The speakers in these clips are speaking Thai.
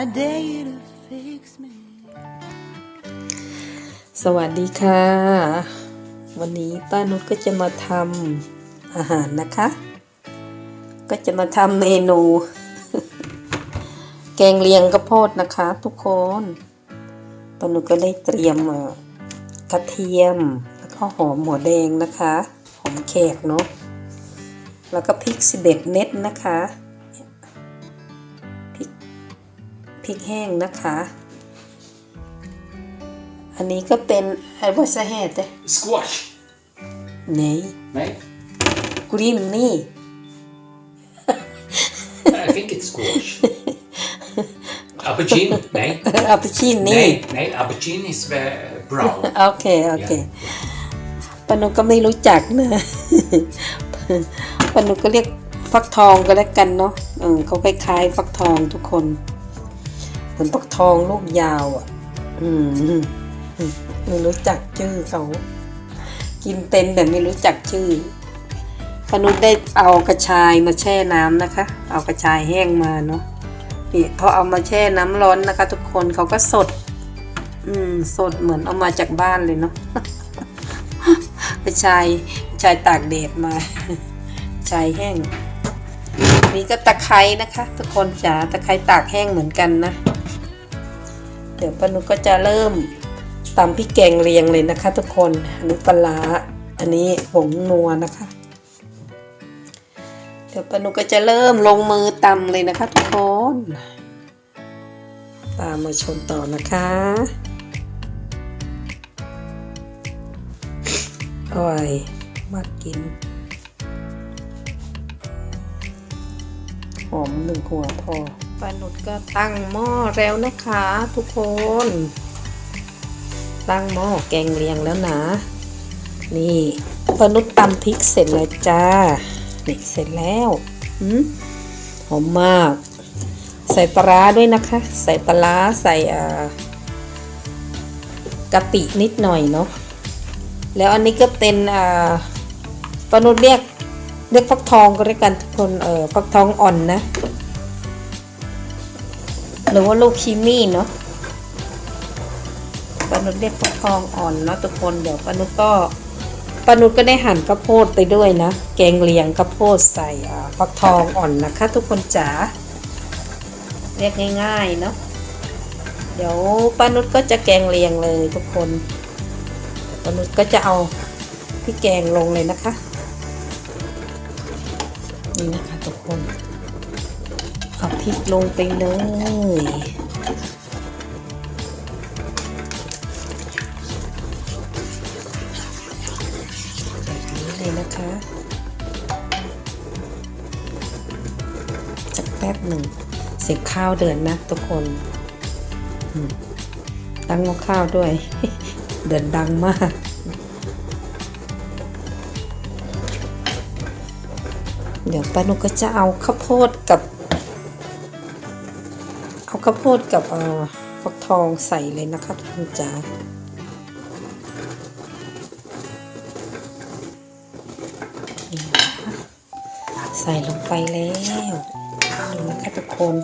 I dare you to fix me. สวัสดีค่ะ วันนี้ป้านุชก็จะมาทำอาหารนะคะ ก็จะมาทำเมนู แกงเลียงกระโพดนะคะทุกคนป้านุชก็ได้เตรียมกระเทียมแล้วก็หอมหัวแดงนะคะ หอมแขกเนาะแล้วก็พริกสิเบ็ดเม็ดนะคะ พริกแห้งนะคะ อันนี้ก็เป็นไอ้บอสแฮต Squash? นี่ Nej? กรีนนี่ I think it's squash. Aubergine? Nej. อัปชินนี่ Nej, nej, aubergine is uh, brown. โอเค โอเคปานุก็ไม่รู้จักนะปานุก็เรียกฟักทองก็แล้วกันเนาะเออเขาคล้ายๆฟักทองทุกคน เหมือนฟักทองลูกยาวอะ อืมไม่รู้จักชื่อเขา กินเป็นแต่ไม่รู้จักชื่อปนุษได้เอากระชายมาแช่น้ำนะคะ เอากระชายแห้งมาเนาะนี่พอเอามาแช่น้ำร้อนนะคะ ทุกคนเขาก็สด อืม สดเหมือนเอามาจากบ้านเลยเนาะกระชายกระชายตากแดดมาชายแห้ง นี่ก็ตะไคร้นะคะ ทุกคนจ๋าตะไคร้ตากแห้งเหมือนกันนะ ดี๋ยวปานุก็จะเริ่มตำพริกแกงเรียงเลยนะคะ ทุกคนอันนี้ปลาอันนี้ผงนัวนะคะ เดี๋ยวปานุก็จะเริ่มลงมือตำเลยนะคะทุกคนตามมาชมต่อนะคะอร่อยมากกิน อมหนึ่งหัวพอปลาหนุดก็ตั้งหม้อแล้วนะคะ ทุกคน ตั้งหม้อแกงเลียงแล้วนะ นี่ปลาหนุดตำพริกเสร็จแล้วจ้านี่เสร็จแล้วหืมหอมมาก ใส่ปลาด้วยนะคะ ใส่ปลาใส่กะปินิดหน่อยเนาะแล้วอันนี้ก็เป็นปลานุดเรียก เรียกฟักทองก็เรียกกันทุกคนเออฟักทองอ่อนนะ หรือว่าลูกคิมี่เนาะปานุดเรียกฟักทองอ่อนเนาะทุกคนเดี๋ยวปานุดก็ปานุดก็ได้หั่นข้าวโพดไปด้วยนะ แกงเลียงข้าวโพดใส่ฟักทองอ่อนนะคะ ทุกคนจ๋าเรียกง่ายๆเนาะเดี๋ยวปานุชก็จะแกงเลียงเลยทุกคนปานุชก็จะเอาพี่แกงลงเลยนะคะ นี่นะคะทุกคนเอาพริกลงไปเลยแบบนี้เลยนะคะสักแป๊บหนึ่งเสียบข้าวเดือนนะทุกคนตั้งหม้อข้าวด้วย เดือนดังมาก เดี๋ยวป้านุก็จะเอาข้าวโพดกับ เอาข้าวโพดกับเอ่อฟักทองใส่เลยนะคะทุกคนจ๋าใส่ลงไปแล้วนี่นะคะทุกคน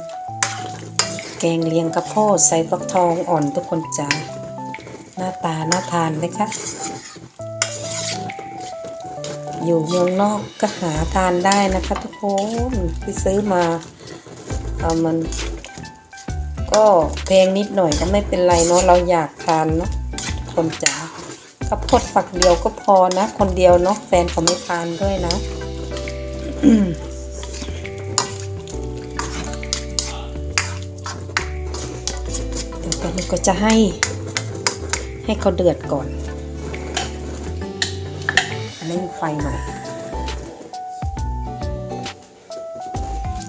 แกงเลียงกระโพดใส่ฟักทองอ่อนทุกคนจ๋าหน้าตาน่าทานไหมคะ อยู่เมืองนอกก็หาทานได้นะคะทุกคนที่ซื้อมาเอามัน ก็แพงนิดหน่อยก็ไม่เป็นไรเนาะเราอยากทานเนาะคนจ๋าข้าวโพดฝักเดียวก็พอนะ คนเดียวเนาะแฟนเขาไม่ทานด้วยนะเดี๋ยวตอนนี้ก็จะให้ ให้เขาเดือดก่อน เร่งไฟหน่อย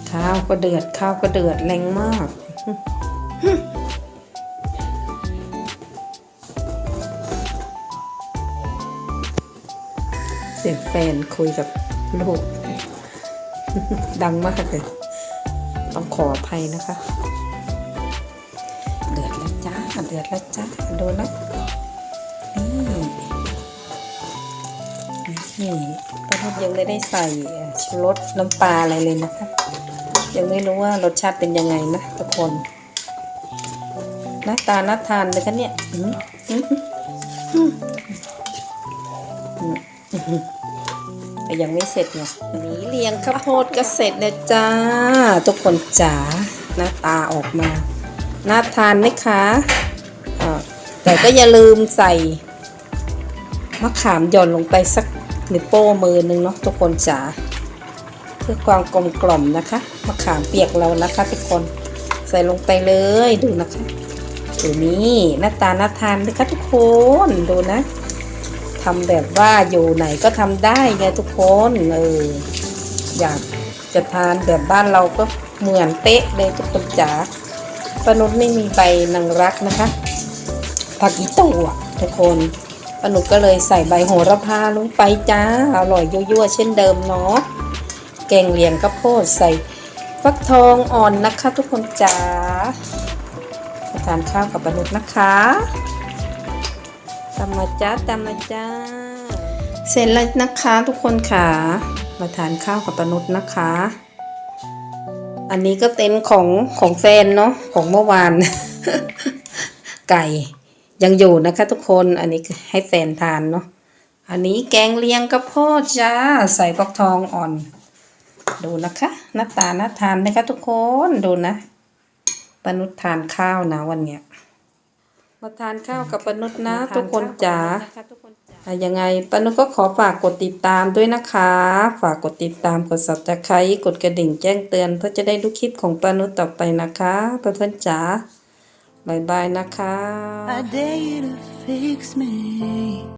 ข้าวก็เดือดข้าวก็เดือดแรงมากเสียงแฟนคุยกับลูก ดังมากเลย ต้องขออภัยนะคะ เดือดแล้วจ้า เดือดแล้วจ้า ดูนะ นี่ป้านุชยังไม่ได้ใส่ชูรสน้ำปลาอะไรเลยนะคะ ยังไม่รู้ว่ารสชาติเป็นยังไงนะทุกคนหน้าตาน่าทานเลยคะเนี่ยอืมอืมอืมอืมอืมแต่ยังไม่เสร็จไงอันนี้เรียงข้าวโพดก็เสร็จแล้วจ้า ทุกคนจ๋าหน้าตาออกมาน่าทานไหมคะแต่ก็อย่าลืมใส่มะขามหย่อนลงไปสัก นิ้วโป้มือหนึ่งเนาะทุกคนจ๋าเพื่อความกลมกล่อมนะคะมะขามเปียกเรานะคะ ทุกคนใส่ลงไปเลยดูนะคะดูนี่หน้าตาน่าทานเลยค่ะทุกคนดูนะทำแบบว่าอยู่ไหนก็ทำได้ไงทุกคนเอออยากจะทานแบบบ้านเราก็เหมือนเป๊ะเลยทุกคนจ๋าปนุษไม่มีใบนางรักนะคะผักอีตูอะทุกคน ปนุษก็เลยใส่ใบโหระพาลงไปจ้า อร่อยยั่วๆเช่นเดิมเนาะ แกงเลียงข้าวโพดใส่ฟักทองอ่อนนะคะ ทุกคนจ๋าทานข้าวกับปนุษนะคะตามมาจ้าตามมาจ้า เสร็จแล้วนะคะทุกคนค่ะ มาทานข้าวกับปนุษนะคะ อันนี้ก็เต็นท์ของของแฟนเนาะของเมื่อวาน ไก่ ยังอยู่นะคะทุกคนอันนี้ให้แฟนทานเนาะอันนี้แกงเลียงกระโพดจ้าใส่ฟักทองอ่อน ดูนะคะหน้าตาน่าทานนะคะทุกคนดูนะปนุษทานข้าวนะวันเนี้ยมาทานข้าวกับปนุษนะ ทุกคนจ๋าอะยังไงปนุษก็ขอฝากกดติดตามด้วยนะคะ ฝากกดติดตามกด subscribe กดกระดิ่งแจ้งเตือนเพื่อจะได้ดูคลิปของปนุษต่อไปนะคะเพื่อนๆจ๋า บาย